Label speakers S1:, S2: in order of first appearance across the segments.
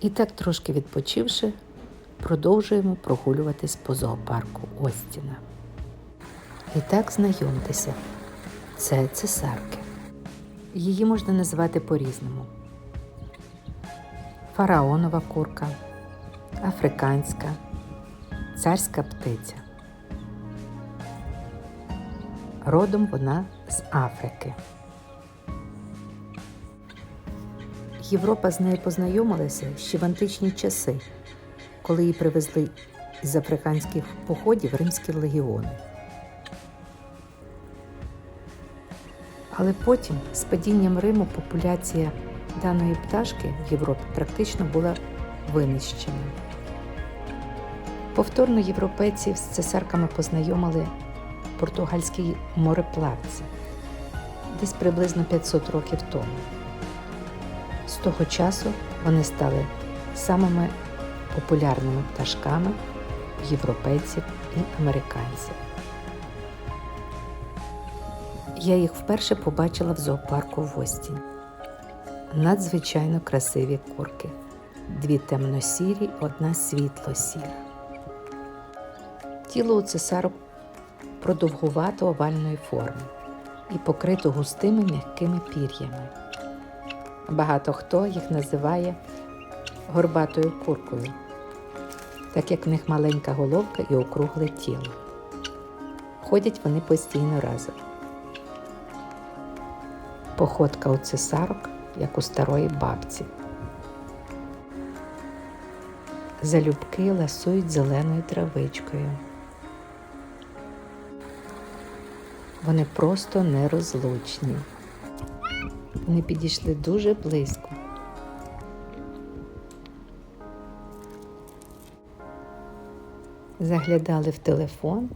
S1: І так трошки відпочивши, продовжуємо прогулюватись по зоопарку Остіна. І так знайомтеся, це цесарки. Її можна називати по-різному: фараонова курка, африканська, царська птиця. Родом вона з Африки. Європа з нею познайомилася ще в античні часи, коли її привезли з африканських походів римські легіони. Але потім, з падінням Риму, популяція даної пташки в Європі практично була винищена. Повторно європейців з цесарками познайомили португальські мореплавці десь приблизно 500 років тому. З того часу вони стали самими популярними пташками європейців і американців. Я їх вперше побачила в зоопарку в Остіні. Надзвичайно красиві курки. Дві темно-сірі, одна світло-сіра. Тіло у цесарок продовгувато овальної форми і покрито густими м'якими пір'ями. Багато хто їх називає горбатою куркою, так як в них маленька головка і округле тіло. Ходять вони постійно разом. Походка у цесарок, як у старої бабці. Залюбки ласують зеленою травичкою. Вони просто нерозлучні. Вони підійшли дуже близько. Заглядали в телефон.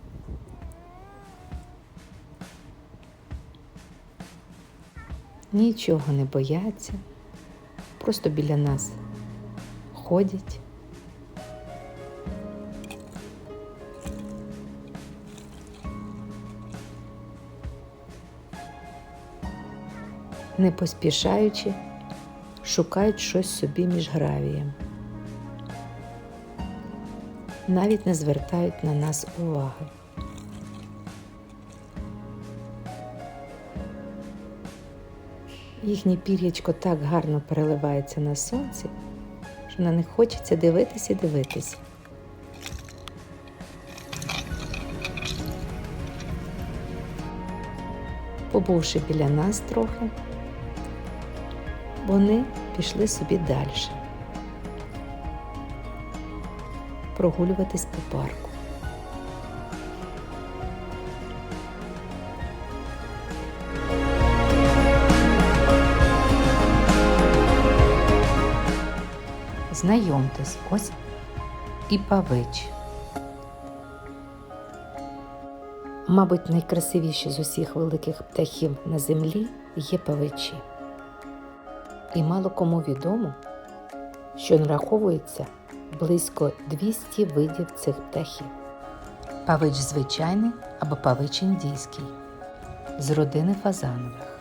S1: Нічого не бояться, просто біля нас ходять. Не поспішаючи, шукають щось собі між гравієм. Навіть не звертають на нас уваги. Їхнє пір'ячко так гарно переливається на сонці, що на них хочеться дивитися і дивитися. Побувши біля нас трохи, вони пішли собі далі. Прогулюватись по парку. Знайомтесь, ось і павич. Мабуть, найкрасивіші з усіх великих птахів на землі є павичі. І мало кому відомо, що нараховується близько 200 видів цих птахів. Павич звичайний або павич індійський з родини фазанових.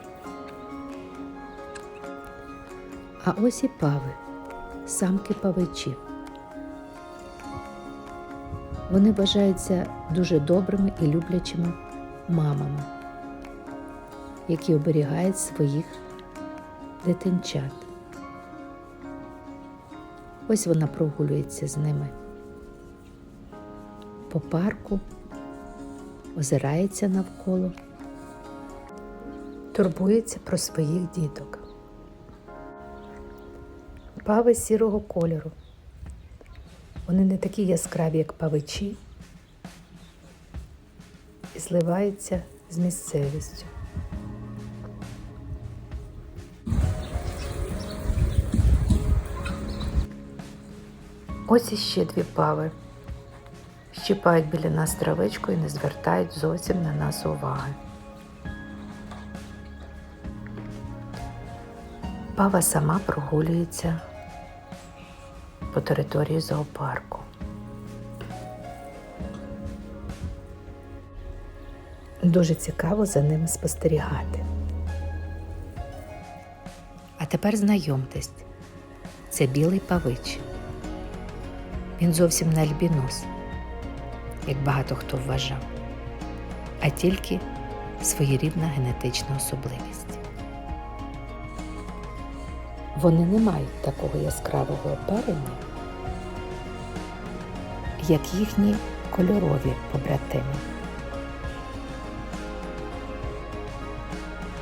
S1: А ось і пави, самки павичів. Вони вважаються дуже добрими і люблячими мамами, які оберігають своїх дитинчат. Ось вона прогулюється з ними по парку, озирається навколо, турбується про своїх діток. Пави сірого кольору. Вони не такі яскраві, як павичі, і зливаються з місцевістю. Ось іще дві пави. Щипають біля нас травичку і не звертають зовсім на нас уваги. Пава сама прогулюється по території зоопарку. Дуже цікаво за ними спостерігати. А тепер знайомтесь. це білий павич. Він зовсім не альбінос, як багато хто вважав, а тільки своєрідна генетична особливість. Вони не мають такого яскравого оперення, як їхні кольорові побратими,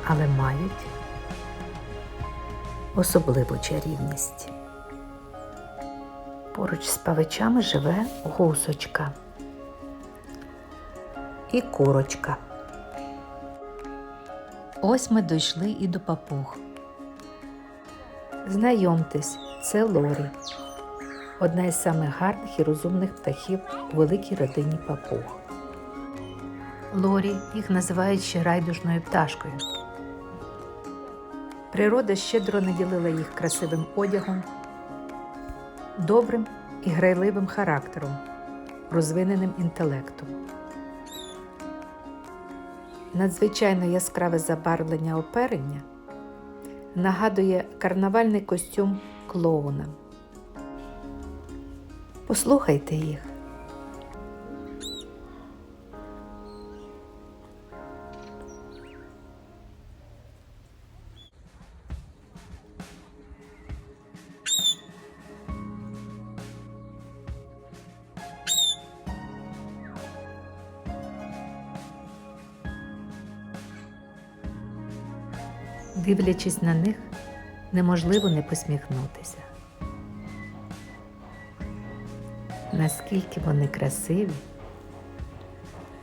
S1: але мають особливу чарівність. Поруч з павичами живе гусочка і курочка. Ось ми дійшли і до папуг. Знайомтесь, це Лорі, одна із самих гарних і розумних птахів у великій родині папуг. Лорі їх називають ще райдужною пташкою. Природа щедро наділила їх красивим одягом, добрим і грайливим характером, розвиненим інтелектом. Надзвичайно яскраве забарвлення оперення нагадує карнавальний костюм клоуна. Послухайте їх. Дивлячись на них, неможливо не посміхнутися. Наскільки вони красиві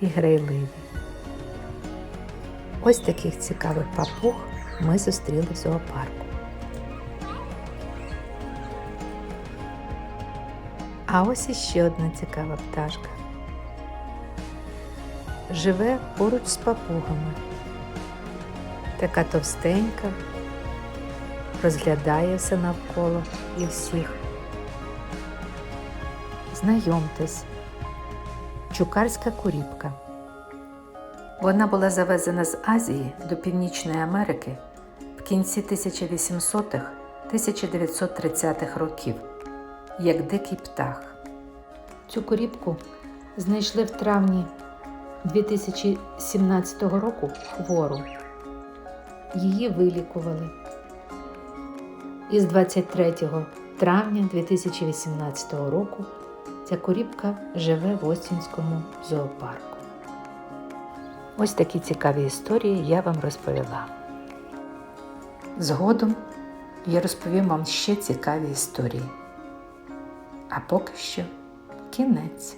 S1: і грайливі. Ось таких цікавих папуг ми зустріли в зоопарку. А ось іще одна цікава пташка. Живе поруч з папугами така товстенька, розглядає все навколо і всіх. Знайомтесь, чукарська куріпка. Вона була завезена з Азії до Північної Америки в кінці 1800-х 1930-х років як дикий птах. Цю куріпку знайшли в травні 2017 року хвору її вилікували. І з 23 травня 2018 року ця корібка живе в Остінському зоопарку. Ось такі цікаві історії я вам розповіла. Згодом я розповім вам ще цікаві історії. А поки що кінець.